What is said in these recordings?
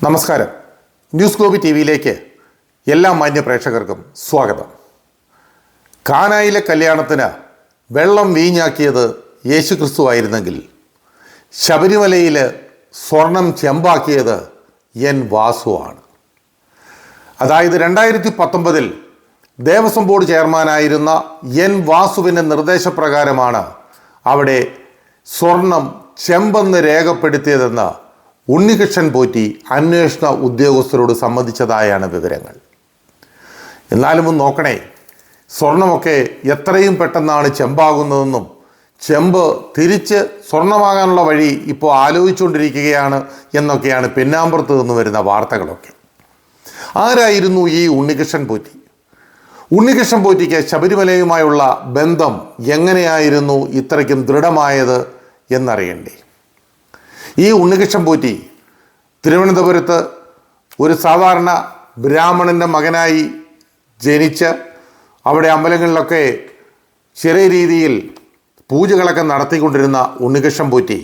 നമസ്കാരം. News ഗ്ലോബി T വിയിലേക്ക് എല്ലാ മാന്യ പ്രേക്ഷകർക്കും സ്വാഗതം. കാനായിലെ കല്യാണത്തിന് വെള്ളം വീഞ്ഞാക്കിയത് യേശു ക്രിസ്തു ആയിരുന്നെങ്കിൽ ശബരിമലയിൽ സ്വർണം ചെമ്പാക്കിയത് എൻ വാസുവാണ് അതായത് രണ്ടായിരത്തി പത്തൊമ്പതിൽ ദേവസ്വം ബോർഡ് ചെയർമാനായിരുന്ന എൻ വാസുവിന്റെ നിർദ്ദേശപ്രകാരമാണ് അവിടെ സ്വർണം ചെമ്പെന്ന് രേഖപ്പെടുത്തിയതെന്ന് ഉണ്ണികൃഷ്ണൻ പോറ്റി അന്വേഷണ ഉദ്യോഗസ്ഥരോട് സമ്മതിച്ചതായാണ് വിവരങ്ങൾ. എന്നാലും ഒന്ന് നോക്കണേ സ്വർണമൊക്കെ എത്രയും പെട്ടെന്നാണ് ചെമ്പാകുന്നതെന്നും ചെമ്പ് തിരിച്ച് സ്വർണമാകാനുള്ള വഴി ഇപ്പോൾ ആലോചിച്ചുകൊണ്ടിരിക്കുകയാണ് എന്നൊക്കെയാണ് പിന്നാമ്പുറത്ത് നിന്ന് വരുന്ന വാർത്തകളൊക്കെ. ആരായിരുന്നു ഈ ഉണ്ണികൃഷ്ണൻ പോറ്റി? ഉണ്ണികൃഷ്ണൻ പോറ്റിക്ക് ശബരിമലയുമായുള്ള ബന്ധം എങ്ങനെയായിരുന്നു ഇത്രയ്ക്കും ദൃഢമായത് എന്നറിയണ്ടേ? ഈ ഉണ്ണികൃഷ്ണൻ പോറ്റി തിരുവനന്തപുരത്ത് ഒരു സാധാരണ ബ്രാഹ്മണന്റെ മകനായി ജനിച്ച് അവിടെ അമ്പലങ്ങളിലൊക്കെ ചെറിയ രീതിയിൽ പൂജകളൊക്കെ നടത്തിക്കൊണ്ടിരുന്ന ഉണ്ണികൃഷ്ണൻ പോറ്റി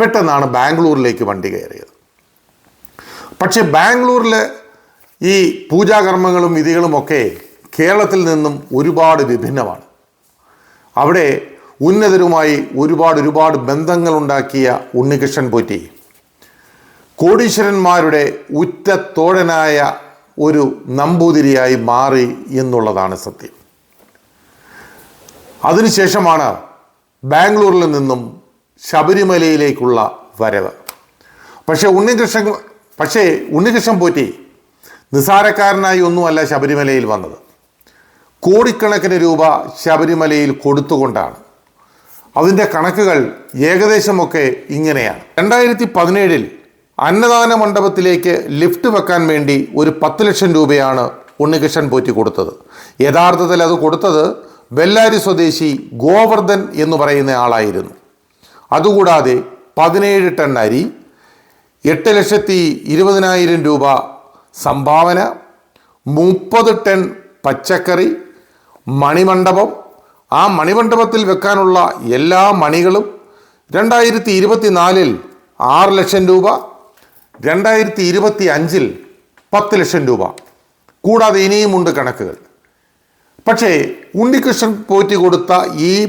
പെട്ടെന്നാണ് ബാംഗ്ലൂരിലേക്ക് വണ്ടി കയറിയത്. പക്ഷേ ബാംഗ്ലൂരിൽ ഈ പൂജാകർമ്മങ്ങളും വിധികളുമൊക്കെ കേരളത്തിൽ നിന്നും ഒരുപാട് വിഭിന്നമാണ്. അവിടെ ഉന്നതരുമായി ഒരുപാട് ഒരുപാട് ബന്ധങ്ങളുണ്ടാക്കിയ ഉണ്ണികൃഷ്ണൻ പോറ്റി. കോടീശ്വരന്മാരുടെ ഉറ്റ തോഴനായ ഒരു നമ്പൂതിരിയായി മാറി എന്നുള്ളതാണ് സത്യം. അതിനുശേഷമാണ് ബാംഗ്ലൂരിൽ നിന്നും ശബരിമലയിലേക്കുള്ള വരവ്. പക്ഷേ ഉണ്ണികൃഷ്ണൻ പക്ഷേ ഉണ്ണികൃഷ്ണൻ പോറ്റി നിസാരക്കാരനായി ഒന്നുമല്ല ശബരിമലയിൽ വന്നത്. കോടിക്കണക്കിന് രൂപ ശബരിമലയിൽ കൊടുത്തുകൊണ്ടാണ്. അതിന്റെ കണക്കുകൾ ഏകദേശമൊക്കെ ഇങ്ങനെയാണ്. രണ്ടായിരത്തി പതിനേഴിൽ അന്നദാന മണ്ഡപത്തിലേക്ക് ലിഫ്റ്റ് വെക്കാൻ വേണ്ടി ഒരു പത്ത് ലക്ഷം രൂപയാണ് ഉണ്ണികൃഷ്ണൻ പോറ്റി കൊടുത്തത്. യഥാർത്ഥത്തിൽ അത് കൊടുത്തത് ബെല്ലാരി സ്വദേശി ഗോവർദ്ധൻ എന്ന് പറയുന്ന ആളായിരുന്നു. അതുകൂടാതെ പതിനേഴ് ടൺ അരി എട്ട് ലക്ഷത്തി ഇരുപതിനായിരം രൂപ സംഭാവന മുപ്പത് ടൺ പച്ചക്കറി മണിമണ്ഡപം ആ മണിമണ്ഡപത്തിൽ വെക്കാനുള്ള എല്ലാ മണികളും രണ്ടായിരത്തി ഇരുപത്തിനാലിൽ ആറ് ലക്ഷം രൂപ രണ്ടായിരത്തി ഇരുപത്തി അഞ്ചിൽ പത്ത് ലക്ഷം രൂപ. കൂടാതെ ഇനിയുമുണ്ട് കണക്കുകൾ. പക്ഷേ ഉണ്ണികൃഷ്ണൻ പോറ്റി കൊടുത്ത ഈ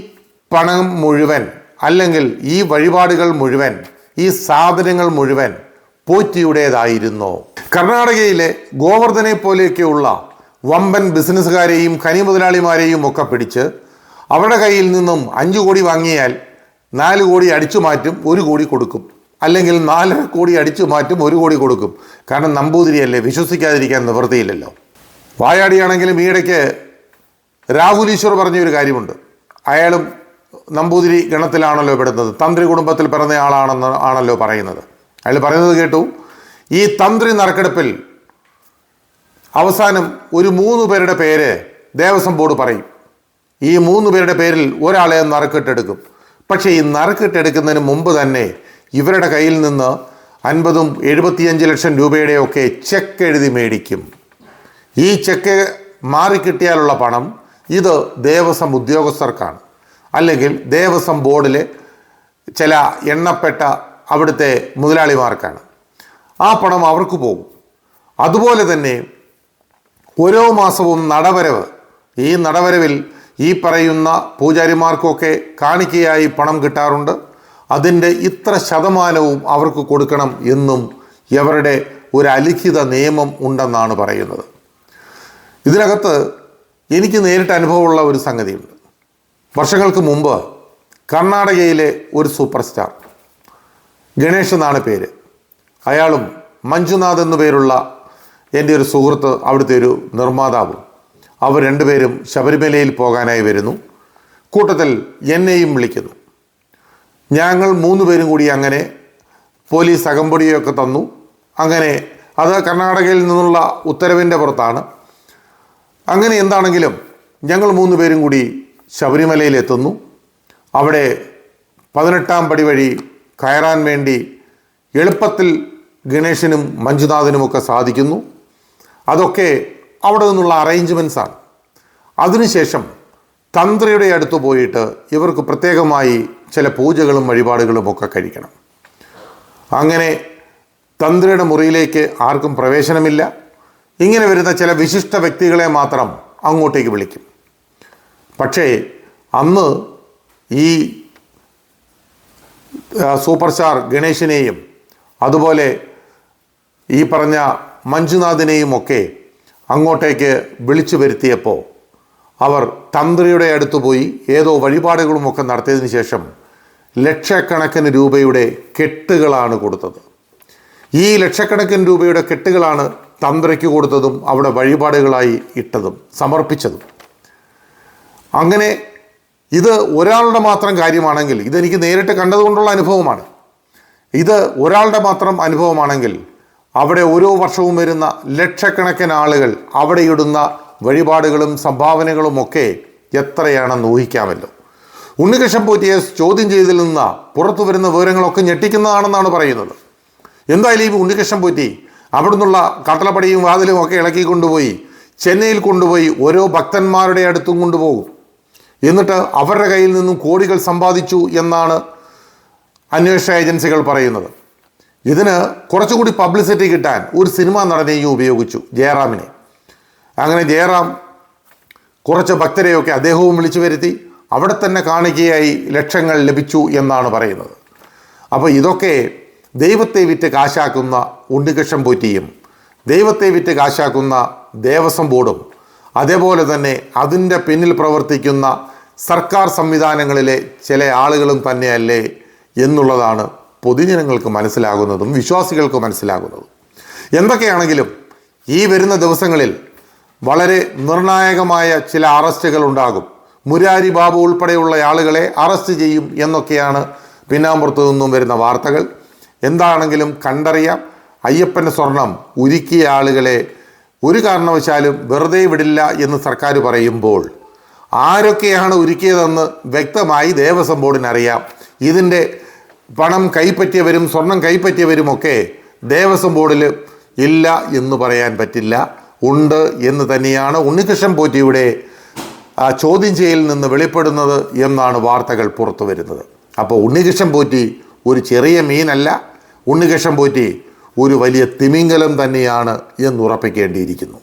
പണം മുഴുവൻ അല്ലെങ്കിൽ ഈ വഴിപാടുകൾ മുഴുവൻ ഈ സാധനങ്ങൾ മുഴുവൻ പോറ്റിയുടേതായിരുന്നു. കർണാടകയിലെ ഗോവർദ്ധനെ പോലെയൊക്കെയുള്ള വമ്പൻ ബിസിനസ്സുകാരെയും ഖനി മുതലാളിമാരെയും ഒക്കെ പിടിച്ച് അവരുടെ കയ്യിൽ നിന്നും അഞ്ച് കോടി വാങ്ങിയാൽ നാല് കോടി അടിച്ചു മാറ്റും ഒരു കോടി കൊടുക്കും. അല്ലെങ്കിൽ നാലര കോടി അടിച്ചു മാറ്റും ഒരു കോടി കൊടുക്കും. കാരണം നമ്പൂതിരിയല്ലേ? വിശ്വസിക്കാതിരിക്കാൻ നിവൃത്തിയില്ലല്ലോ. വായാടിയാണെങ്കിലും ഈയിടയ്ക്ക് രാഹുൽ ഈശ്വർ പറഞ്ഞൊരു കാര്യമുണ്ട്. അയാളും നമ്പൂതിരി ഗണത്തിലാണല്ലോ പെടുന്നത്. തന്ത്രി കുടുംബത്തിൽ പിറന്ന ആളാണെന്ന് ആണല്ലോ പറയുന്നത്. അയാൾ പറയുന്നത് കേട്ടു ഈ തന്ത്രി നറുക്കെടുപ്പിൽ അവസാനം ഒരു മൂന്ന് പേരുടെ പേര് ദേവസ്വം ബോർഡ് പറയും. ഈ മൂന്ന് പേരുടെ പേരിൽ ഒരാളെ നറുക്കിട്ടെടുക്കും. പക്ഷേ ഈ നറുക്കിട്ടെടുക്കുന്നതിന് മുമ്പ് തന്നെ ഇവരുടെ കയ്യിൽ നിന്ന് അൻപതും എഴുപത്തിയഞ്ച് ലക്ഷം രൂപയുടെയൊക്കെ ചെക്ക് എഴുതി മേടിക്കും. ഈ ചെക്ക് മാറിക്കിട്ടിയാലുള്ള പണം ഇത് ദേവസ്വം ഉദ്യോഗസ്ഥർക്കാണ്. അല്ലെങ്കിൽ ദേവസ്വം ബോർഡിലെ ചില എണ്ണപ്പെട്ട അവിടുത്തെ മുതലാളിമാർക്കാണ്. ആ പണം അവർക്ക് പോകും. അതുപോലെ തന്നെ ഓരോ മാസവും നടവരവ് ഈ നടവരവിൽ ഈ പറയുന്ന പൂജാരിമാർക്കൊക്കെ കാണിക്കയായി പണം കിട്ടാറുണ്ട്. അതിന്റെ ഇത്ര ശതമാനവും അവർക്ക് കൊടുക്കണം എന്നും ഇവരുടെ ഒരു അലിഖിത നിയമം ഉണ്ടെന്നാണ് പറയുന്നത്. ഇതിനകത്ത് എനിക്ക് നേരിട്ട് അനുഭവമുള്ള ഒരു സംഗതിയുണ്ട്. വർഷങ്ങൾക്ക് മുമ്പ് കർണാടകയിലെ ഒരു സൂപ്പർ സ്റ്റാർ ഗണേഷ് എന്നാണ് പേര് അയാളും മഞ്ജുനാഥ് എന്നു പേരുള്ള എന്റെ ഒരു സുഹൃത്ത് അവിടുത്തെ ഒരു നിർമ്മാതാവും അവർ രണ്ടുപേരും ശബരിമലയിൽ പോകാനായി വരുന്നു. കൂട്ടത്തിൽ എന്നെയും വിളിക്കുന്നു. ഞങ്ങൾ മൂന്ന് പേരും കൂടി അങ്ങനെ പോലീസ് അകമ്പടിയൊക്കെ തന്നു. അങ്ങനെ അത് കർണാടകയിൽ നിന്നുള്ള ഉത്തരവിന്റെ പുറത്താണ്. അങ്ങനെ എന്താണെങ്കിലും ഞങ്ങൾ മൂന്ന് പേരും കൂടി ശബരിമലയിൽ എത്തുന്നു. അവിടെ പതിനെട്ടാം പടി വഴി കയറാൻ വേണ്ടി എളുപ്പത്തിൽ ഗണേശനും മഞ്ജുനാഥനുമൊക്കെ സാധിക്കുന്നു. അതൊക്കെ അവിടെ നിന്നുള്ള അറേഞ്ച്മെൻസാണ് അതിനുശേഷം തന്ത്രിയുടെ അടുത്ത് പോയിട്ട് ഇവർക്ക് പ്രത്യേകമായി ചില പൂജകളും വഴിപാടുകളും ഒക്കെ കഴിക്കണം. അങ്ങനെ തന്ത്രിയുടെ മുറിയിലേക്ക് ആർക്കും പ്രവേശനമില്ല. ഇങ്ങനെ വരുന്ന ചില വിശിഷ്ട വ്യക്തികളെ മാത്രം അങ്ങോട്ടേക്ക് വിളിക്കും. പക്ഷേ അന്ന് ഈ സൂപ്പർ സ്റ്റാർ ഗണേശിനെയും അതുപോലെ ഈ പറഞ്ഞ മഞ്ജുനാഥിനെയും ഒക്കെ അങ്ങോട്ടേക്ക് വിളിച്ചു വരുത്തിയപ്പോൾ അവർ തന്ത്രിയുടെ അടുത്ത് പോയി ഏതോ വഴിപാടുകളുമൊക്കെ നടത്തിയതിന് ശേഷം ലക്ഷക്കണക്കിന് രൂപയുടെ കെട്ടുകളാണ് കൊടുത്തത്. ഈ ലക്ഷക്കണക്കിന് രൂപയുടെ കെട്ടുകളാണ് തന്ത്രയ്ക്ക് കൊടുത്തതും അവിടെ വഴിപാടുകളായി ഇട്ടതും സമർപ്പിച്ചതും. അങ്ങനെ ഇത് ഒരാളുടെ മാത്രം കാര്യമാണെങ്കിൽ ഇതെനിക്ക് നേരിട്ട് കണ്ടതുകൊണ്ടുള്ള അനുഭവമാണ്. ഇത് ഒരാളുടെ മാത്രം അനുഭവമാണെങ്കിൽ അവിടെ ഓരോ വർഷവും വരുന്ന ലക്ഷക്കണക്കിന് ആളുകൾ അവിടെ ഇടുന്ന വഴിപാടുകളും സംഭാവനകളും ഒക്കെ എത്രയാണെന്ന് ഊഹിക്കാമല്ലോ. ഉണ്ണികൃഷ്ണൻ പോറ്റിയെ ചോദ്യം ചെയ്തിൽ നിന്ന് പുറത്തു വരുന്ന വിവരങ്ങളൊക്കെ ഞെട്ടിക്കുന്നതാണെന്നാണ് പറയുന്നത്. എന്തായാലും ഈ ഉണ്ണികൃഷ്ണൻ പോറ്റി നിന്നുള്ള കട്ടളപ്പടിയും വാതിലും ഒക്കെ ഇളക്കി കൊണ്ടുപോയി ചെന്നൈയിൽ കൊണ്ടുപോയി ഓരോ ഭക്തന്മാരുടെ അടുത്തും കൊണ്ടുപോകും. എന്നിട്ട് അവരുടെ കയ്യിൽ നിന്നും കോടികൾ സമ്പാദിച്ചു എന്നാണ് അന്വേഷണ ഏജൻസികൾ പറയുന്നത്. ഇതിന് കുറച്ചുകൂടി പബ്ലിസിറ്റി കിട്ടാൻ ഒരു സിനിമാ നടനെയും ഉപയോഗിച്ചു ജയറാമിനെ. അങ്ങനെ ജയറാം കുറച്ച് ഭക്തരെയൊക്കെ അദ്ദേഹവും വിളിച്ചു വരുത്തി അവിടെ തന്നെ കാണികയായി ലക്ഷങ്ങൾ ലഭിച്ചു എന്നാണ് പറയുന്നത്. അപ്പോൾ ഇതൊക്കെ ദൈവത്തെ വിറ്റ് കാശാക്കുന്ന ഉണ്ണികൃഷ്ണൻ പോറ്റിയും ദൈവത്തെ വിറ്റ് കാശാക്കുന്ന ദേവസ്വം ബോർഡും അതേപോലെ തന്നെ അതിന്റെ പിന്നിൽ പ്രവർത്തിക്കുന്ന സർക്കാർ സംവിധാനങ്ങളിലെ ചില ആളുകളും തന്നെയല്ലേ എന്നുള്ളതാണ് പൊതുജനങ്ങൾക്ക് മനസ്സിലാകുന്നതും വിശ്വാസികൾക്ക് മനസ്സിലാകുന്നതും. എന്തൊക്കെയാണെങ്കിലും ഈ വരുന്ന ദിവസങ്ങളിൽ വളരെ നിർണായകമായ ചില അറസ്റ്റുകൾ ഉണ്ടാകും. മുരാരി ബാബു ഉൾപ്പെടെയുള്ള ആളുകളെ അറസ്റ്റ് ചെയ്യും എന്നൊക്കെയാണ് പിന്നാമ്പുറത്തു നിന്നും വരുന്ന വാർത്തകൾ. എന്താണെങ്കിലും കണ്ടറിയാം. അയ്യപ്പന്റെ സ്വർണം ഉരുക്കിയ ആളുകളെ ഒരു കാരണവശാലും വെറുതെ വിടില്ല എന്ന് സർക്കാർ പറയുമ്പോൾ ആരൊക്കെയാണ് ഉരുക്കിയതെന്ന് വ്യക്തമായി ദേവസ്വം ബോർഡിനറിയാം. ഇതിന്റെ പണം കൈപ്പറ്റിയവരും സ്വർണം കൈപ്പറ്റിയവരുമൊക്കെ ദേവസ്വം ബോർഡിൽ ഇല്ല എന്ന് പറയാൻ പറ്റില്ല. ഉണ്ട് എന്ന് തന്നെയാണ് ഉണ്ണികൃഷ്ണൻ പോറ്റിയുടെ ചോദ്യം ചെയ്യലിൽ നിന്ന് വെളിപ്പെടുന്നത് എന്നാണ് വാർത്തകൾ പുറത്തു വരുന്നത്. അപ്പോൾ ഉണ്ണികൃഷ്ണൻ പോറ്റി ഒരു ചെറിയ മീനല്ല ഉണ്ണികൃഷ്ണൻ പോറ്റി ഒരു വലിയ തിമിംഗലം തന്നെയാണ് എന്ന് ഉറപ്പിക്കേണ്ടിയിരിക്കുന്നു.